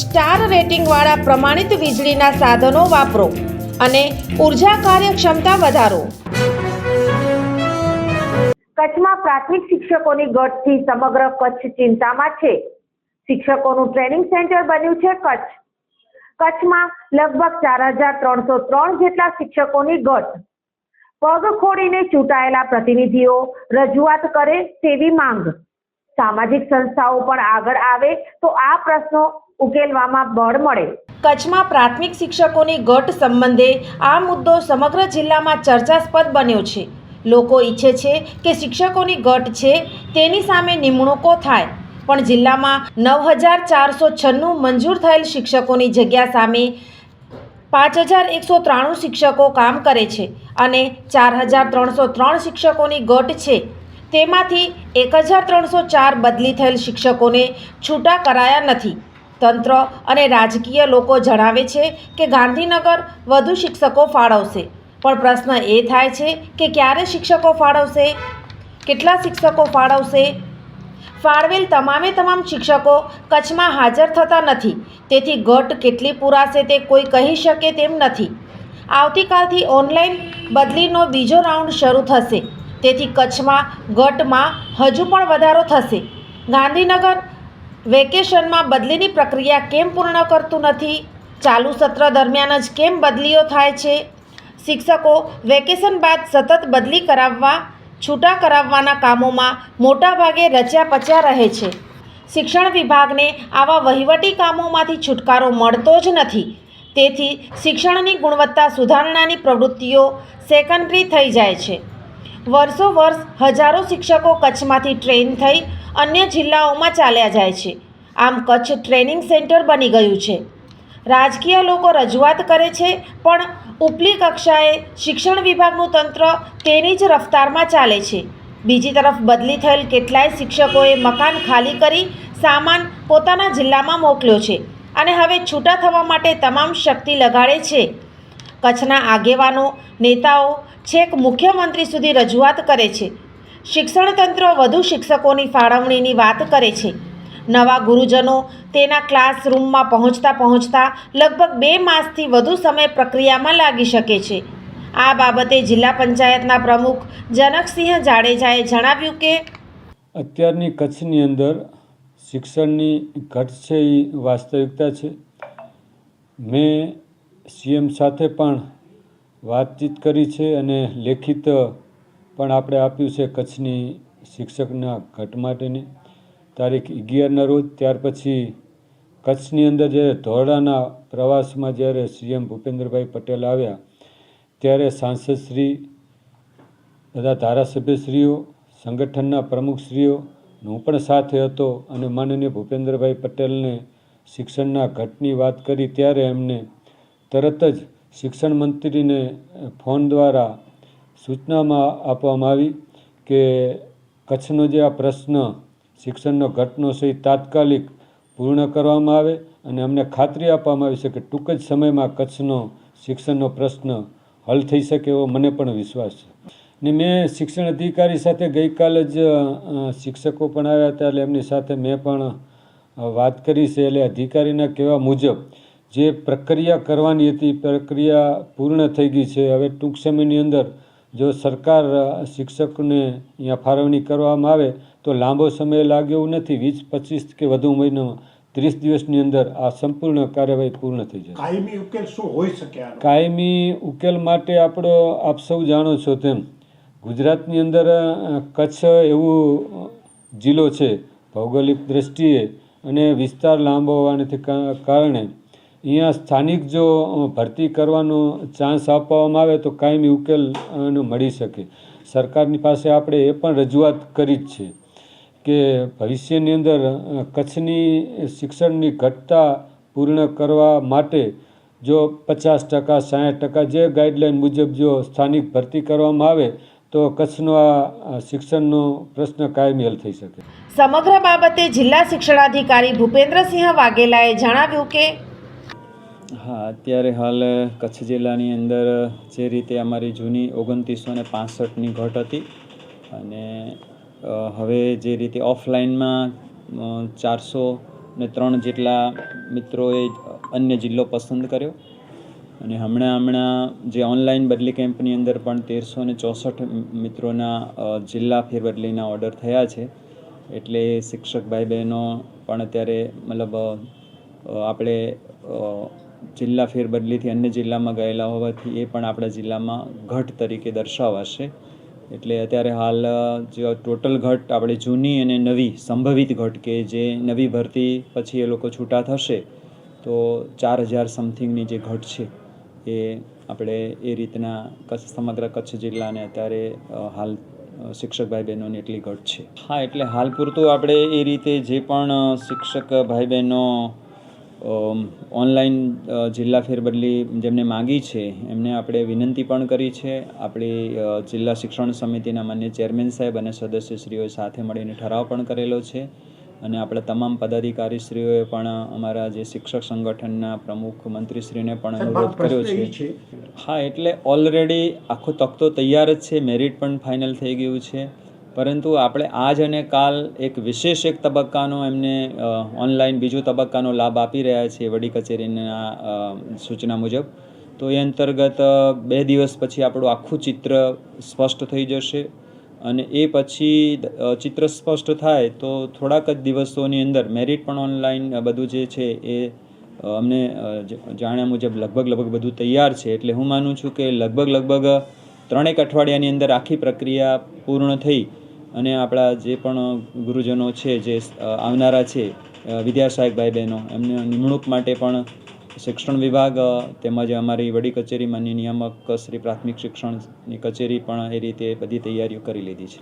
Star રેટિંગવાળા પ્રમાણિત વીજળીના સાધનો વાપરો અને ઊર્જા કાર્યક્ષમતા વધારો. કચ્છમાં પ્રાથમિક શિક્ષકોની ઘટથી સમગ્ર કચ્છ ચિંતામાં છે. શિક્ષકોનું ટ્રેનિંગ સેન્ટર બન્યું છે કચ્છ. કચ્છમાં લગભગ ચાર હજાર ત્રણસો ત્રણ જેટલા શિક્ષકોની ઘટ પગ ખોડીને ચૂંટાયેલા પ્રતિનિધિઓ રજૂઆત કરે તેવી માંગ. સામાજિક સંસ્થાઓ પણ આગળ આવે તો આ પ્રશ્નો ઉકેલવામાં બળ મળે. કચ્છમાં પ્રાથમિક શિક્ષકોની ઘટ સંબંધે આ મુદ્દો સમગ્ર જિલ્લામાં ચર્ચાસ્પદ બન્યો છે. લોકો ઈચ્છે છે કે શિક્ષકોની ઘટ છે તેની સામે નિમણૂકો થાય. પણ જિલ્લામાં નવ હજાર ચારસો છન્નું મંજૂર થયેલ શિક્ષકોની જગ્યા સામે પાંચ હજાર એકસો ત્રાણું શિક્ષકો કામ કરે છે અને ચાર હજાર ત્રણસો ત્રણ શિક્ષકોની ઘટ છે. તેમાંથી એક હજાર ત્રણસો ચાર બદલી થયેલ શિક્ષકોને છૂટા કરાયા નથી. તંત્ર અને રાજકીય લોકો જણાવે છે કે ગાંધીનગર વધુ શિક્ષકો ફાળવશે. પણ પ્રશ્ન એ થાય છે કે ક્યારે શિક્ષકો ફાળવશે? કેટલા શિક્ષકો ફાળવશે? ફાળવેલ તમામે તમામ શિક્ષકો કચ્છમાં હાજર થતા નથી. તેથી ઘટ કેટલી પૂરાશે તે કોઈ કહી શકે તેમ નથી. આવતીકાલથી ઓનલાઈન બદલીનો બીજો રાઉન્ડ શરૂ થશે. તેથી કચ્છમાં ઘટમાં હજુ પણ વધારો થશે. ગાંધીનગર વેકેશનમાં બદલીની પ્રક્રિયા કેમ પૂર્ણ કરતું નથી? ચાલુ સત્ર દરમિયાન જ કેમ બદલીઓ થાય છે? શિક્ષકો વેકેશન બાદ સતત બદલી કરાવવા, છૂટા કરાવવાના કામોમાં મોટાભાગે રચ્યા પચ્યા રહે છે. શિક્ષણ વિભાગને આવા વહીવટી કામોમાંથી છુટકારો મળતો જ નથી. તેથી શિક્ષણની ગુણવત્તા સુધારણાની પ્રવૃત્તિઓ સેકન્ડરી થઈ જાય છે. વર્ષો વર્ષ હજારો શિક્ષકો કચ્છમાંથી ટ્રેન થઈ અન્ય જિલ્લાઓમાં ચાલ્યા જાય છે. આમ કચ્છ ટ્રેનિંગ સેન્ટર બની ગયું છે. રાજકીય લોકો રજૂઆત કરે છે, પણ ઉપલી કક્ષાએ શિક્ષણ વિભાગનું તંત્ર તેની જ રફતારમાં ચાલે છે. બીજી તરફ બદલી થયેલ કેટલાય શિક્ષકોએ મકાન ખાલી કરી સામાન પોતાના જિલ્લામાં મોકલ્યો છે અને હવે છૂટા થવા માટે તમામ શક્તિ લગાડે છે. કચ્છના આગેવાનો, નેતાઓ, છેક મુખ્યમંત્રી સુધી રજૂઆત કરે છે. શિક્ષણ તંત્ર વધુ શિક્ષકોની ફાળવણીની વાત કરે છે. નવા ગુરુજનો તેના ક્લાસરૂમમાં પહોંચતા પહોંચતા લગભગ બે માસથી વધુ સમય પ્રક્રિયામાં લાગી શકે છે. આ બાબતે જિલ્લા પંચાયતના પ્રમુખ જનકસિંહ જાડેજાએ જણાવ્યું કે અત્યારની કચ્છની અંદર શિક્ષણની ઘટ છે એ વાસ્તવિકતા છે. મેં સીએમ સાથે પણ વાતચીત કરી છે અને લેખિત પણ આપણે આપ્યું છે કચ્છની શિક્ષકના ઘટ માટેની. તારીખ અગિયારના રોજ, ત્યાર પછી કચ્છની અંદર જ્યારે ધોરડાના પ્રવાસમાં જ્યારે સીએમ ભૂપેન્દ્રભાઈ પટેલ આવ્યા, ત્યારે સાંસદશ્રી, બધા ધારાસભ્યશ્રીઓ, સંગઠનના પ્રમુખશ્રીઓ હું પણ સાથે હતો અને માનનીય ભૂપેન્દ્રભાઈ પટેલને શિક્ષણના ઘટની વાત કરી, ત્યારે એમને તરત જ શિક્ષણ મંત્રીને ફોન દ્વારા સૂચનામાં આપવામાં આવી કે કચ્છનો જે આ પ્રશ્ન, શિક્ષણનો ઘટનો છે એ તાત્કાલિક પૂર્ણ કરવામાં આવે અને અમને ખાતરી આપવામાં આવી છે કે ટૂંક જ સમયમાં કચ્છનો શિક્ષણનો પ્રશ્ન હલ થઈ શકે એવો મને પણ વિશ્વાસ છે. ને મેં શિક્ષણ અધિકારી સાથે ગઈકાલે જ શિક્ષકો પણ આવ્યા હતા એટલે એમની સાથે મેં પણ વાત કરી છે એટલે અધિકારીના કહેવા મુજબ જે પ્રક્રિયા કરવાની હતી, પ્રક્રિયા પૂર્ણ થઈ ગઈ છે. હવે ટૂંક સમયની અંદર જો સરકાર શિક્ષકને અહીંયા ફાળવણી કરવામાં આવે તો લાંબો સમય લાગે એવું નથી. વીસ પચીસ કે વધુ મહિનામાં ત્રીસ દિવસની અંદર આ સંપૂર્ણ કાર્યવાહી પૂર્ણ થઈ જશે. કાયમી ઉકેલ શું હોઈ શકે કાયમી ઉકેલ માટે આપણો આપ સૌ જાણો છો તેમ ગુજરાતની અંદર કચ્છ એવું જિલ્લો છે ભૌગોલિક દ્રષ્ટિએ અને વિસ્તાર લાંબો હોવાને કારણે અહીંયા સ્થાનિક જો ભરતી કરવાનો ચાન્સ આપવામાં આવે તો કાયમી ઉકેલ મળી શકે. સરકારની પાસે આપણે એ પણ રજૂઆત કરી જ છે કે ભવિષ્યની અંદર કચ્છની શિક્ષણની ઘટતા પૂર્ણ કરવા માટે જો પચાસ ટકા સાઠ ટકા જે ગાઈડલાઈન મુજબ જો સ્થાનિક ભરતી કરવામાં આવે તો કચ્છનો આ શિક્ષણનો પ્રશ્ન કાયમી હલ થઈ શકે. સમગ્ર બાબતે જિલ્લા શિક્ષણાધિકારી ભૂપેન્દ્રસિંહ વાઘેલાએ જણાવ્યું કે હા, અત્યારે હાલ કચ્છ જિલ્લાની અંદર જે રીતે અમારી જૂની ઓગણત્રીસો ને પાસઠની ઘટ હતી અને હવે જે રીતે ઓફલાઈનમાં ચારસો ને ત્રણ જેટલા મિત્રોએ અન્ય જિલ્લો પસંદ કર્યો. અને હમણાં હમણાં જે ઓનલાઈન બદલી કેમ્પની અંદર પણ તેરસો ને ચોસઠ મિત્રોના જિલ્લા ફેરબદલીના ઓર્ડર થયા છે. એટલે શિક્ષક ભાઈ બહેનો પણ અત્યારે મતલબ આપણે જિલ્લા ફેરબદલીથી અન્ય જિલ્લામાં ગયેલા હોવાથી એ પણ આપણા જિલ્લામાં ઘટ તરીકે દર્શાવાશે. એટલે અત્યારે હાલ જે ટોટલ ઘટ આપણે જૂની અને નવી સંભવિત ઘટ કે જે નવી ભરતી પછી એ લોકો છૂટા થશે, તો ચાર હજાર સમથિંગની જે ઘટ છે એ આપણે એ રીતના કચ્છ, સમગ્ર કચ્છ જિલ્લાને અત્યારે હાલ શિક્ષક ભાઈ બહેનોની એટલી ઘટ છે. હા, એટલે હાલ પૂરતું આપણે એ રીતે જે પણ શિક્ષક ભાઈ બહેનો ઓનલાઈન જિલ્લા ફેરબદલી જેમને માગી છે એમને આપણે વિનંતી પણ કરી છે. આપણી જિલ્લા શિક્ષણ સમિતિના માન્ય ચેરમેન સાહેબ અને સદસ્યશ્રીઓએ સાથે મળીને ઠરાવ પણ કરેલો છે. અને આપણા તમામ પદાધિકારીશ્રીઓએ પણ અમારા જે શિક્ષક સંગઠનના પ્રમુખ મંત્રીશ્રીને પણ અનુરોધ કર્યો છે. હા એટલે ઓલરેડી આખો તખતો તૈયાર જ છે. મેરિટ પણ ફાઇનલ થઈ ગયું છે. પરંતુ આપણે આજ અને કાલ એક વિશેષ એક તબક્કાનો એમને ઓનલાઈન બીજો તબક્કાનો લાભ આપી રહ્યા છીએ વડી કચેરીના સૂચના મુજબ. તો એ અંતર્ગત બે દિવસ પછી આપણું આખું ચિત્ર સ્પષ્ટ થઈ જશે અને એ પછી ચિત્ર સ્પષ્ટ થાય તો થોડાક જ દિવસોની અંદર મેરિટ પણ ઓનલાઈન બધું જે છે એ અમને જાણ્યા મુજબ લગભગ લગભગ બધું તૈયાર છે. એટલે હું માનું છું કે લગભગ લગભગ ત્રણેક અઠવાડિયાની અંદર આખી પ્રક્રિયા પૂર્ણ થઈ અને આપણા જે પણ ગુરુજનો છે જે આવનારા છે વિદ્યાસહાયક ભાઈ બહેનો એમને નિમણૂક માટે પણ શિક્ષણ વિભાગ તેમજ અમારી વડી કચેરી માન્ય નિયામક શ્રી પ્રાથમિક શિક્ષણની કચેરી પણ એ રીતે બધી તૈયારીઓ કરી લીધી છે.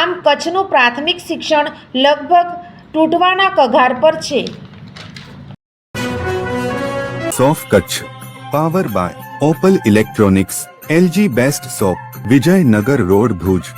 આમ કચ્છનું પ્રાથમિક શિક્ષણ લગભગ તૂટવાના કગાર પર છે. સોફ Kutch power by Opal electronics L G best shop Vijaynagar road Bhuj.